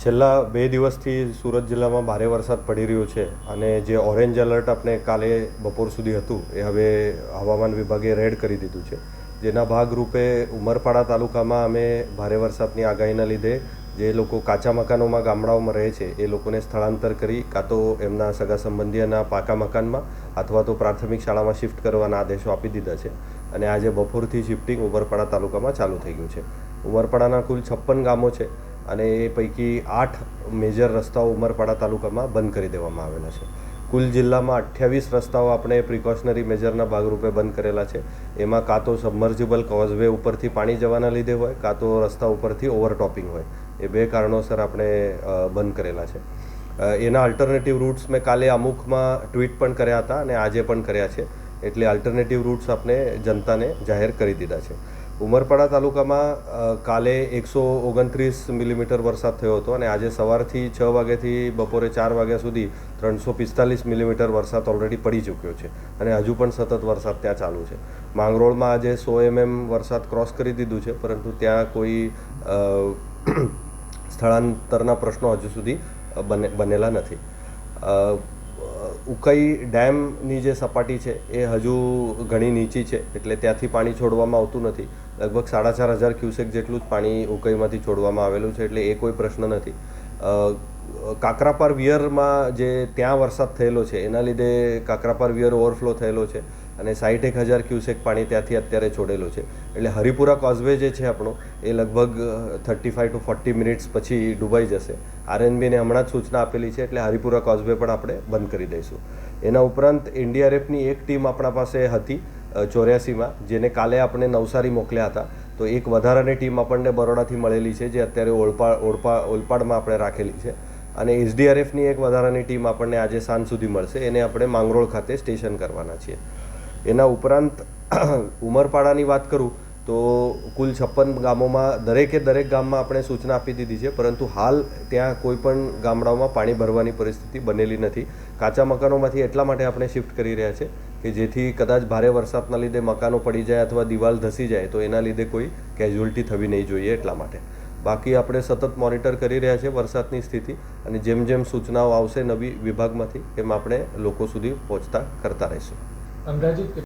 છેલ્લા બે દિવસથી સુરત જિલ્લામાં ભારે વરસાદ પડી રહ્યો છે અને જે ઓરેન્જ એલર્ટ આપણે કાલે બપોર સુધી હતું, એ હવે હવામાન વિભાગે રેડ કરી દીધું છે. જેના ભાગરૂપે ઉમરપાડા તાલુકામાં અમે ભારે વરસાદની આગાહીના લીધે જે લોકો કાચા મકાનોમાં, ગામડાઓમાં રહે છે, એ લોકોને સ્થળાંતર કરી કાં તો એમના સગા સંબંધીઓના પાકા મકાનમાં અથવા તો પ્રાથમિક શાળામાં શિફ્ટ કરવાના આદેશો આપી દીધા છે અને આજે બપોરથી શિફ્ટિંગ ઉમરપાડા તાલુકામાં ચાલુ થઈ ગયું છે. ઉમરપાડાના કુલ છપ્પન ગામો છે. અને એ પૈકી આઠ મેજર રસ્તાઓ ઉમરપાડા તાલુકામાં બંધ કરી દેવામાં આવેલા છે. કુલ જિલ્લામાં અઠ્યાવીસ રસ્તાઓ આપણે પ્રિકોશનરી મેજરના ભાગરૂપે બંધ કરેલા છે. એમાં કાં તો સબમર્જિબલ કોઝવે ઉપરથી પાણી જવાના લીધે હોય, કાં તો રસ્તા ઉપરથી ઓવરટોપિંગ હોય. એ બે કારણોસર આપણે બંધ કરેલા છે. એના અલ્ટરનેટિવ રૂટ્સ મેં કાલે અમુકમાં ટ્વીટ પણ કર્યા હતા અને આજે પણ કર્યા છે. એટલે અલ્ટરનેટિવ રૂટ્સ આપણે જનતાને જાહેર કરી દીધા છે. ઉમરપાડા તાલુકામાં કાલે એકસો ઓગણત્રીસ મિલીમીટર વરસાદ થયો હતો અને આજે સવારથી છ વાગ્યાથી બપોરે ચાર વાગ્યા સુધી ત્રણસો પિસ્તાલીસ મિલીમીટર વરસાદ ઓલરેડી પડી ચૂક્યો છે અને હજુ પણ સતત વરસાદ ત્યાં ચાલુ છે. માંગરોળમાં આજે સો એમએમ વરસાદ ક્રોસ કરી દીધું છે, પરંતુ ત્યાં કોઈ સ્થળાંતરના પ્રશ્નો હજુ સુધી બને, બનેલા નથી. ઉકાઈ ડેમની જે સપાટી છે એ હજુ ઘણી નીચી છે, એટલે ત્યાંથી પાણી છોડવામાં આવતું નથી. લગભગ સાડા ચાર હજાર ક્યુસેક જેટલું જ પાણી ઉકાઈમાંથી છોડવામાં આવેલું છે, એટલે એ કોઈ પ્રશ્ન નથી. કાકરાપાર વિયરમાં જે ત્યાં વરસાદ થયેલો છે, એના લીધે કાકરાપાર વિયર ઓવરફ્લો થયેલો છે. અને સાઠ એક હજાર ક્યુસેક પાણી ત્યાંથી અત્યારે છોડેલું છે. એટલે હરિપુરા કોઝવે જે છે આપણો, એ લગભગ thirty five to forty minutes પછી ડૂબાઈ જશે. આરએનબીને હમણાં જ સૂચના આપેલી છે, એટલે હરિપુરા કોઝવે પણ આપણે બંધ કરી દઈશું. એના ઉપરાંત એનડીઆરએફની એક ટીમ આપણા પાસે હતી ચોર્યાસીમાં, જેને કાલે આપણે નવસારી મોકલ્યા હતા. તો એક વધારાની ટીમ આપણને બરોડાથી મળેલી છે, જે અત્યારે ઓળપા ઓળપા, ઓલપાડમાં આપણે રાખેલી છે. અને એસડીઆરએફની એક વધારાની ટીમ આપણને આજે સાંજ સુધી મળશે. એને આપણે માંગરોળ ખાતે સ્ટેશન કરવાના છીએ. એના ઉપરાંત ઉમરપાડાની વાત કરું, તો કુલ છપ્પન ગામોમાં દરેકે દરેક ગામમાં આપણે સૂચના આપી દીધી છે, પરંતુ હાલ ત્યાં કોઈ પણ ગામડાઓમાં પાણી ભરવાની પરિસ્થિતિ બનેલી નથી. કાચા મકાનોમાંથી એટલા માટે આપણે શિફ્ટ કરી રહ્યા છે કે જેથી કદાચ ભારે વરસાદના લીધે મકાનો પડી જાય અથવા દિવાલ ધસી જાય, તો એના લીધે કોઈ કેઝ્યુઅલ્ટી થવી નહીં જોઈએ એટલા માટે. બાકી આપણે સતત મોનિટર કરી રહ્યા છે વરસાદની સ્થિતિ અને જેમ જેમ સૂચનાઓ આવશે નવી વિભાગમાંથી એમ આપણે લોકો સુધી પહોંચતા કરતા રહીશું. I'm Rajit